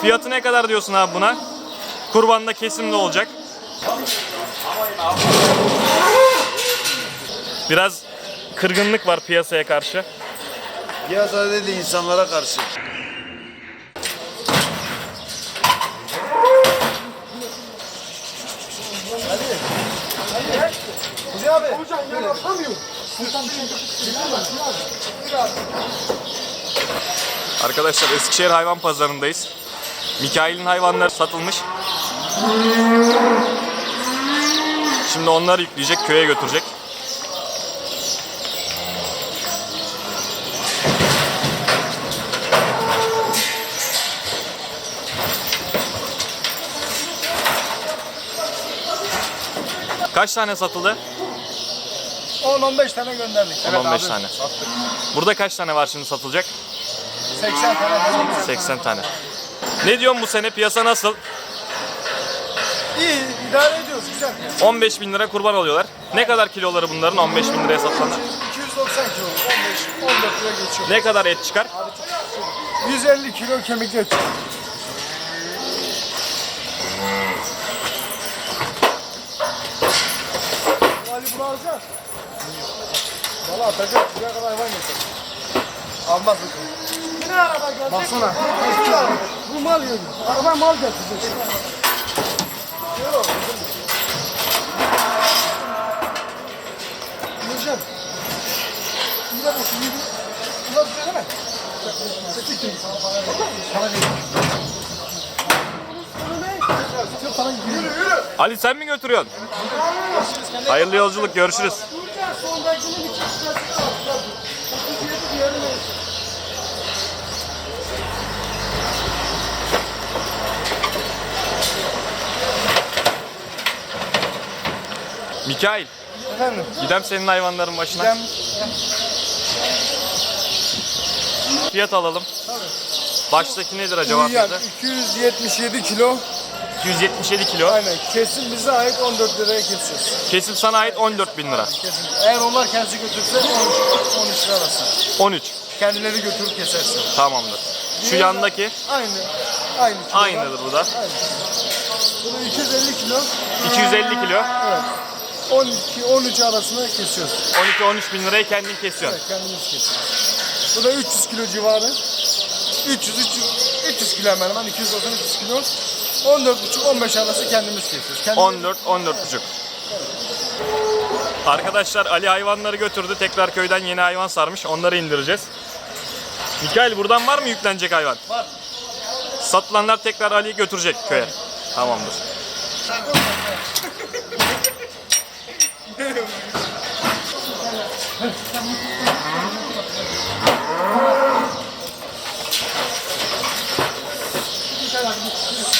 Fiyatı ne kadar diyorsun abi buna? Kurbanda kesimli olacak. Biraz kırgınlık var piyasaya karşı. Piyasa dedi insanlara karşı. Arkadaşlar Eskişehir Hayvan Pazarı'ndayız. Mikail'in hayvanları satılmış. Şimdi onları yükleyecek, köye götürecek. Kaç tane satıldı? 10-15 tane gönderdik. 15 tane. Burada kaç tane var şimdi satılacak? 80 tane falan. 80 tane. Ne diyorsun bu sene piyasa nasıl? İyi, idare ediyoruz. Güzel. 15 bin lira kurban alıyorlar. Ne kadar kiloları bunların 15 bin liraya satılanlar? 290 kilo, 15, 14 lira geçiyor. Ne kadar et çıkar? 150 kilo kemik et. Ali bunu alacağız. Valla atacak. Buraya kadar hayvan getir. Almaz bu. Ne araba geldi? Baksana. Bu mal yiyor. Araba mal getirecek. Yok. Nurcan. Bir bize mi? Yürü yürü. Ali sen mi götürüyorsun? Hayırlı yolculuk görüşürüz. Sondakini bir çıkmasını atacağız. 37 diğerini Mikail Efendim. gidem senin hayvanların başına. Ben Fiyat alalım. Baştaki nedir acaba uyuyan fiyatı? 277 kilo. 277 kilo. Aynen. Kesim bize ait 14 liraya kesiyoruz. Kesim sana ait 14 bin lira. Kesim. Eğer onlar kendisi götürse 13, 13 lira arası. 13. Kendileri götürüp kesersin. Tamamdır. Şu yandaki Aynı. Aynı kilo. aynıdır bu da. Aynı. Bunu 250 kilo. 250 kilo. Evet. 12 13 arasında kesiyoruz. 12-13 bin liraya kendin kesiyorsun. Evet, kendimiz kesiyoruz. Bu da 300 kilo civarı. 300 300 300 kilo hemen hemen 290 300 kilo. 14,5 15 arası kendimiz kesiyoruz. Kendimiz 14 14 buçuk. Arkadaşlar Ali hayvanları götürdü. Tekrar köyden yeni hayvan sarmış. Onları indireceğiz. Mikail buradan var mı yüklenecek hayvan? Var. Satılanlar tekrar Ali'yi götürecek köye. Tamamdır.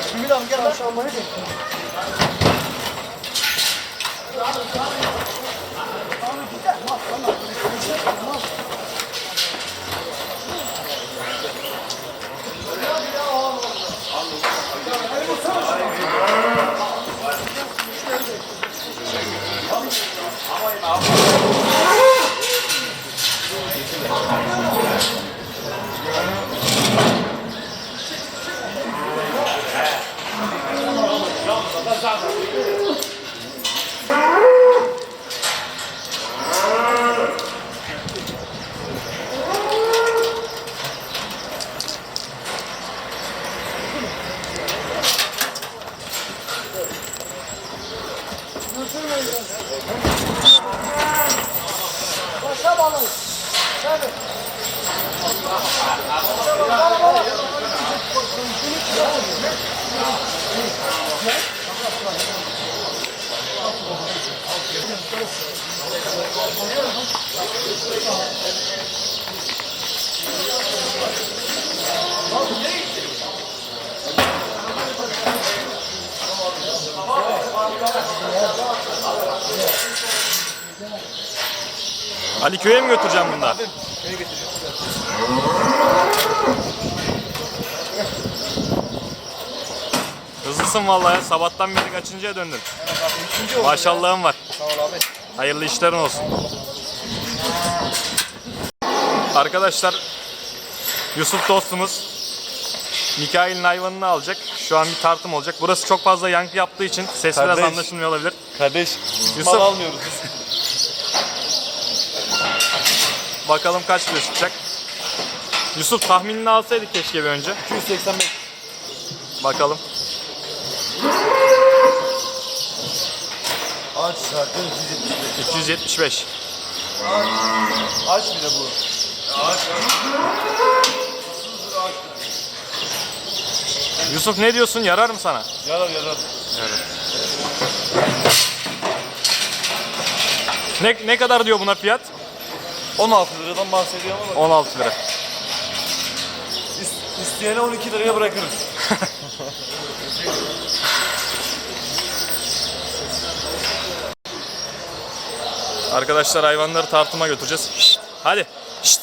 adam gel lan. Şambanı de. Abi gider. Mas, mas, mas. kazan. Başa balık. Tabii. Başa balık. Ali köye mi götüreceğim bunları? Hızlısın vallahi ya. Sabahtan beri kaçıncıya döndün? Maşallahın var. Sağ ol abi. Hayırlı işlerin olsun. Arkadaşlar Yusuf dostumuz Mikail'in hayvanını alacak. Şu an bir tartım olacak. Burası çok fazla yankı yaptığı için ses biraz Kardeş. anlaşılmıyor olabilir. Kardeş Yusuf. mal almıyoruz biz. Bakalım kaç kilo çıkacak. Yusuf tahminini alsaydık keşke bir önce. 285. Bakalım. Aç zaten 275. Aç bir de bu. Yusuf ne diyorsun? Yarar mı sana? Yarar yarar. Ne, ne kadar diyor buna fiyat? 16 liradan bahsediyorum ama 16 lira. is- isteyene 12 liraya bırakırız. Arkadaşlar hayvanları tartıma götüreceğiz. Hadi. Şşt.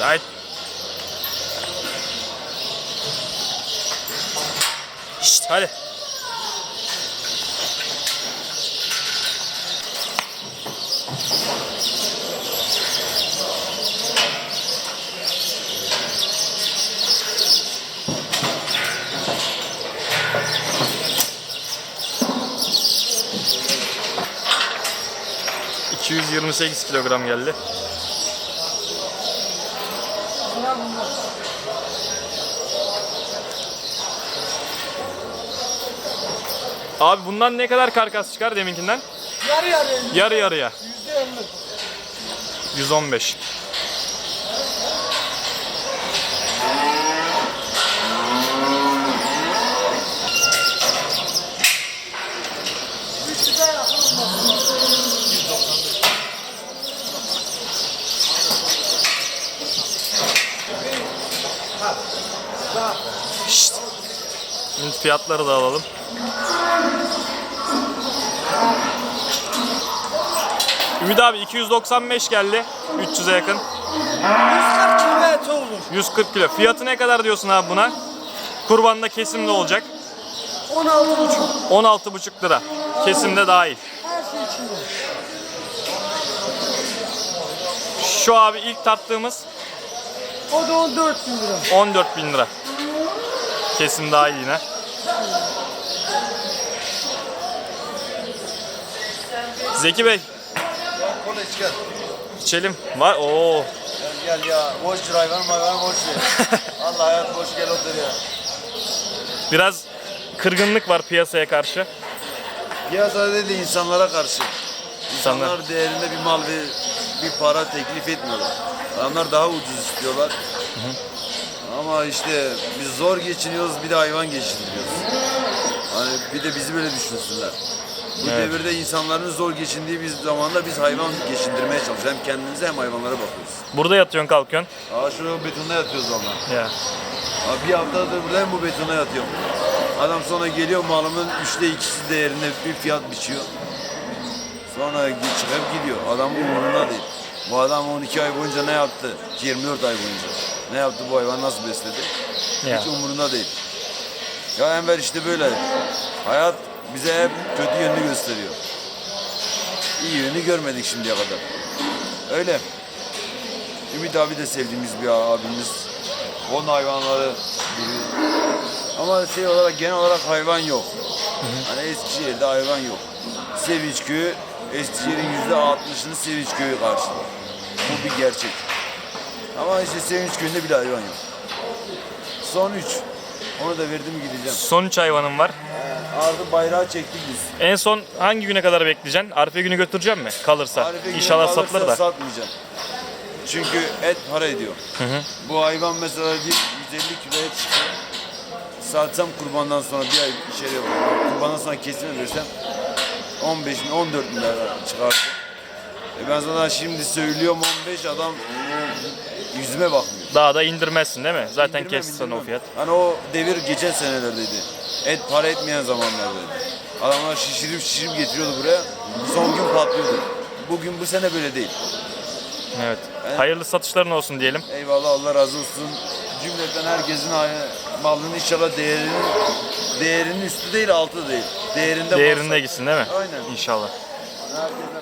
Haydi. Şşt, hadi. ...228 kilogram geldi. Abi bundan ne kadar karkas çıkar deminkinden? Yarı yarı. Yarı yarıya. Yüzde elli. 115. fiyatları da alalım. Ümit abi 295 geldi. 300'e yakın. 140 kilometre olur. 140 kilo. Fiyatı ne kadar diyorsun abi buna? Kurbanda kesimde olacak. 16 buçuk. 16,5 lira. Kesimde dahil. Her şey içinde. Şu abi ilk tattığımız O da 14 bin lira. 14 bin lira. Kesim dahil yine. Zeki Bey, Kola iç gel. içelim. Var. Oo. Gel gel ya. Boş ver hayvan hayvan boş ver. Allah hayat boş gel otur ya. Biraz kırgınlık var piyasaya karşı. Piyasada değil de insanlara karşı. İnsanlar. İnsanlar değerinde bir mal ve bir para teklif etmiyorlar. Adamlar daha ucuz istiyorlar. Ama işte biz zor geçiniyoruz bir de hayvan geçindiriyoruz. Hani bir de bizi böyle düşünsünler. Bu Evet. devirde insanların zor geçindiği bir zamanda biz hayvan geçindirmeye çalışıyoruz. Hem kendimize hem hayvanlara bakıyoruz. Burada yatıyorsun kalkıyorsun. Aa şu betonda yatıyoruz valla. Ya. Abi bir haftadır buradayım bu betona yatıyorum. Adam sonra geliyor malımın üçte ikisi değerinde bir fiyat biçiyor. Sonra çıkıp gidiyor. Adamın umurunda değil. Bu adam 12 ay boyunca ne yaptı? 24 ay boyunca. Ne yaptı bu hayvan nasıl besledi? Ya. Hiç umurunda değil. Ya Enver işte böyle. Hayat bize hep kötü yönünü gösteriyor. İyi yönünü görmedik şimdiye kadar. Öyle. Ümit abi de sevdiğimiz bir abimiz. Onun hayvanları biri. Ama şey olarak genel olarak hayvan yok. Hani Eskişehir'de hayvan yok. Sevinç köyü Eskişehir'in yüzde altmışını Sevinç köyü karşılıyor. Bu bir gerçek. Ama işte Sevinç köyünde bile hayvan yok. Son üç. Onu da verdim gideceğim. Son 3 hayvanım var. Artı bayrağı çektik biz. En son hangi güne kadar bekleyeceksin? Arife günü götüreceğim mi? Kalırsa. Arife günü İnşallah kalırsa satılır da. Satmayacağım. Çünkü et para ediyor. Bu hayvan mesela bir 150 kilo et çıkıyor. Satsam kurbandan sonra bir ay içeri yapıyorum. Kurbandan sonra kesime versem 15 bin 14 bin lira çıkar. E ben sana şimdi söylüyorum 15 adam yüzüme bakmıyor. Daha da indirmezsin değil mi? Zaten İndirmem, kesti sana o indirmem. fiyat. Hani o devir geçen senelerdeydi. Et para etmeyen zamanlardaydı. Adamlar şişirip şişirip getiriyordu buraya. Son gün patlıyordu. Bugün bu sene böyle değil. Evet. Hayırlı satışların olsun diyelim. Eyvallah Allah razı olsun. Cümleten herkesin malının inşallah değerinin değerinin üstü değil altı değil. Değerinde Değerinde gitsin değil mi? Aynen. İnşallah. Herkese